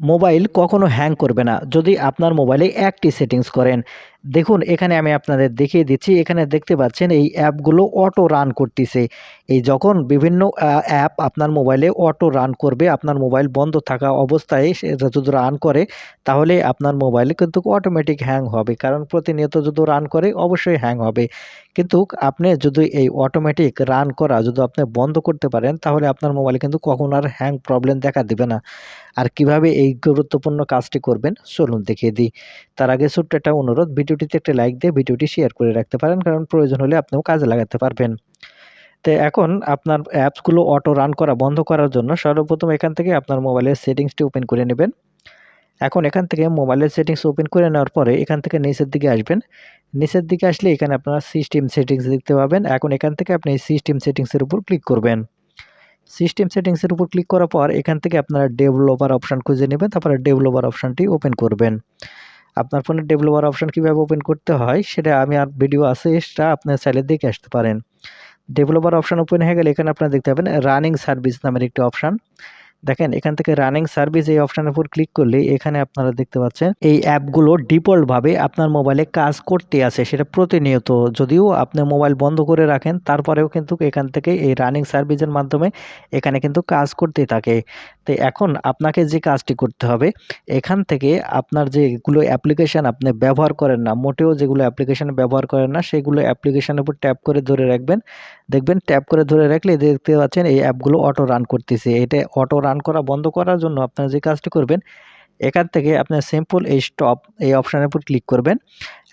Mobile কখনো hang করবে না যদি আপনার মোবাইলে একটি সেটিংস করেন। দেখুন, এখানে আমি আপনাদের দেখিয়ে দিচ্ছি, এখানে দেখতে পাচ্ছেন এই অ্যাপগুলো অটো রান করতেছে। এই যখন বিভিন্ন অ্যাপ আপনার মোবাইলে অটো রান করবে, আপনার মোবাইল বন্ধ থাকা অবস্থায় সে যদি রান করে, তাহলে আপনার মোবাইলে কিন্তু অটোমেটিক হ্যাং হবে। কারণ প্রতিনিয়ত যদি রান করে, অবশ্যই হ্যাং হবে। কিন্তু আপনি যদি এই অটোমেটিক রান করা যদি আপনি বন্ধ করতে পারেন, তাহলে আপনার মোবাইলে কিন্তু কখন আর হ্যাং প্রবলেম দেখা দিবে না। আর কীভাবে এই গুরুত্বপূর্ণ কাজটি করবেন, চলুন দেখিয়ে দিই। তার আগে ছোট্ট একটা অনুরোধ ভিডিওটিতে একটা লাইক দিয়ে ভিডিওটি শেয়ার করে রাখতে পারেন, কারণ প্রয়োজন হলে আপনিও কাজে লাগাতে পারবেন। তো এখন আপনার অ্যাপসগুলো অটো রান করা বন্ধ করার জন্য সর্বপ্রথম এখান থেকে আপনার মোবাইলের সেটিংসটি ওপেন করে নেবেন। এখন এখান থেকে মোবাইলের সেটিংস ওপেন করে নেওয়ার পরে এখান থেকে নিচের দিকে আসবেন। নিচের দিকে আসলে এখানে আপনারা সিস্টেম সেটিংস দেখতে পাবেন। এখন এখান থেকে আপনি সিস্টেম সেটিংসের উপর ক্লিক করবেন। সিস্টেম সেটিংসের উপর ক্লিক করার পর এখান থেকে আপনারা ডেভেলপার অপশান খুঁজে নেবেন, তারপরে ডেভেলপার অপশানটি ওপেন করবেন। আপনার ফোনে ডেভেলপার অপশান কীভাবে ওপেন করতে হয়, সেটা আমি আর ভিডিও আছে, সেটা আপনার চাইলে দেখে আসতে পারেন। ডেভেলপার অপশান ওপেন হয়ে গেলে এখানে আপনারা দেখতে পাবেন রানিং সার্ভিস নামের একটি অপশান দেখেন, এখান থেকে রানিং সার্ভিস এই অপশানের উপর ক্লিক করলে এখানে আপনারা দেখতে পাচ্ছেন, এই অ্যাপগুলো ডিফল্টভাবে আপনার মোবাইলে কাজ করতে আছে, সেটা প্রতিনিয়ত। যদিও আপনি মোবাইল বন্ধ করে রাখেন, তারপরেও কিন্তু এখান থেকে এই রানিং সার্ভিসের মাধ্যমে এখানে কিন্তু কাজ করতে থাকে। তো এখন আপনাকে যে কাজটি করতে হবে, এখান থেকে আপনার যেগুলো অ্যাপ্লিকেশান আপনি ব্যবহার করেন না, মোটেও যেগুলো অ্যাপ্লিকেশান ব্যবহার করেন না, সেগুলো অ্যাপ্লিকেশানের উপর ট্যাপ করে ধরে রাখবেন। দেখবেন ট্যাপ করে ধরে রাখলে দেখতে পাচ্ছেন এই অ্যাপগুলো অটো রান করতেছে। এটা অটো রান করা বন্ধ করার জন্য আপনারা যে কাজটি করবেন এখান থেকে আপনার সিম্পল এই স্টপ এই অপশানের উপর ক্লিক করবেন।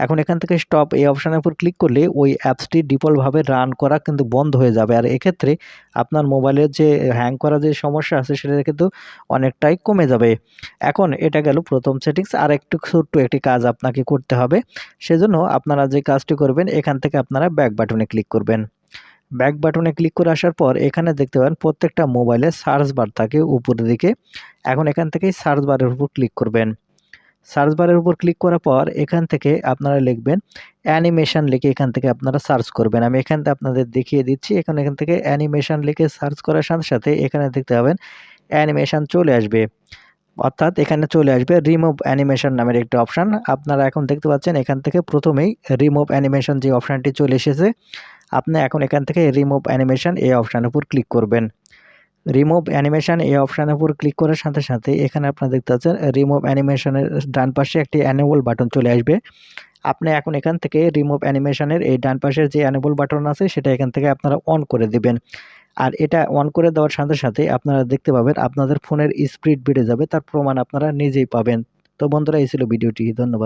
এখন এখান থেকে স্টপ এই অপশানের উপর ক্লিক করলে ওই অ্যাপসটি ডিফল্টভাবে রান করা কিন্তু বন্ধ হয়ে যাবে। আর এক্ষেত্রে আপনার মোবাইলের যে হ্যাং করা যে সমস্যা আছে, সেটা কিন্তু অনেকটাই কমে যাবে। এখন এটা গেল প্রথম সেটিংস আর একটু ছোট্ট একটি কাজ আপনাকে করতে হবে। সেজন্য আপনারা যে কাজটি করবেন, এখান থেকে আপনারা ব্যাক বাটনে ক্লিক করবেন। ব্যাক বাটনে ক্লিক করে আসার পর এখানে দেখতে পাবেন প্রত্যেকটা মোবাইলে সার্চ বার থাকে উপরের দিকে। এখন এখান থেকে সার্চ বারের উপর ক্লিক করবেন। সার্চ বারের উপর ক্লিক করার পর এখান থেকে আপনারা লিখবেন অ্যানিমেশন লিখে এখান থেকে আপনারা সার্চ করবেন। আমি এখান থেকে আপনাদের দেখিয়ে দিচ্ছি। এখানে এখান থেকে অ্যানিমেশন লিখে সার্চ করার সাথে সাথে এখানে দেখতে পাবেন অ্যানিমেশন চলে আসবে। অর্থাৎ এখানে চলে আসবে রিমুভ অ্যানিমেশন নামের একটি অপশান আপনারা এখন দেখতে পাচ্ছেন এখান থেকে প্রথমেই রিমুভ অ্যানিমেশন যে অপশানটি চলে এসেছে আপনি এখন এখান থেকে রিমুভ অ্যানিমেশন এই অপশানের উপর ক্লিক করবেন। রিমুভ অ্যানিমেশন এই অপশানের উপর ক্লিক করার সাথে সাথে এখানে আপনারা দেখতে পাচ্ছেন রিমুভ অ্যানিমেশনের ডান পাশে একটি অ্যানেবল বাটন চলে আসবে। আপনি এখন এখান থেকে রিমুভ অ্যানিমেশনের এই ডান পাশের যে অ্যানেবল বাটন আছে, সেটা এখান থেকে আপনারা অন করে দিবেন। আর এটা অন করে দেওয়ার সাথে সাথে আপনারা দেখতে পাবেন আপনাদের ফোনের স্পিড বেড়ে যাবে, তার প্রমাণ আপনারা নিজেই পাবেন। তো বন্ধুরা, এই ছিল ভিডিওটি। ধন্যবাদ।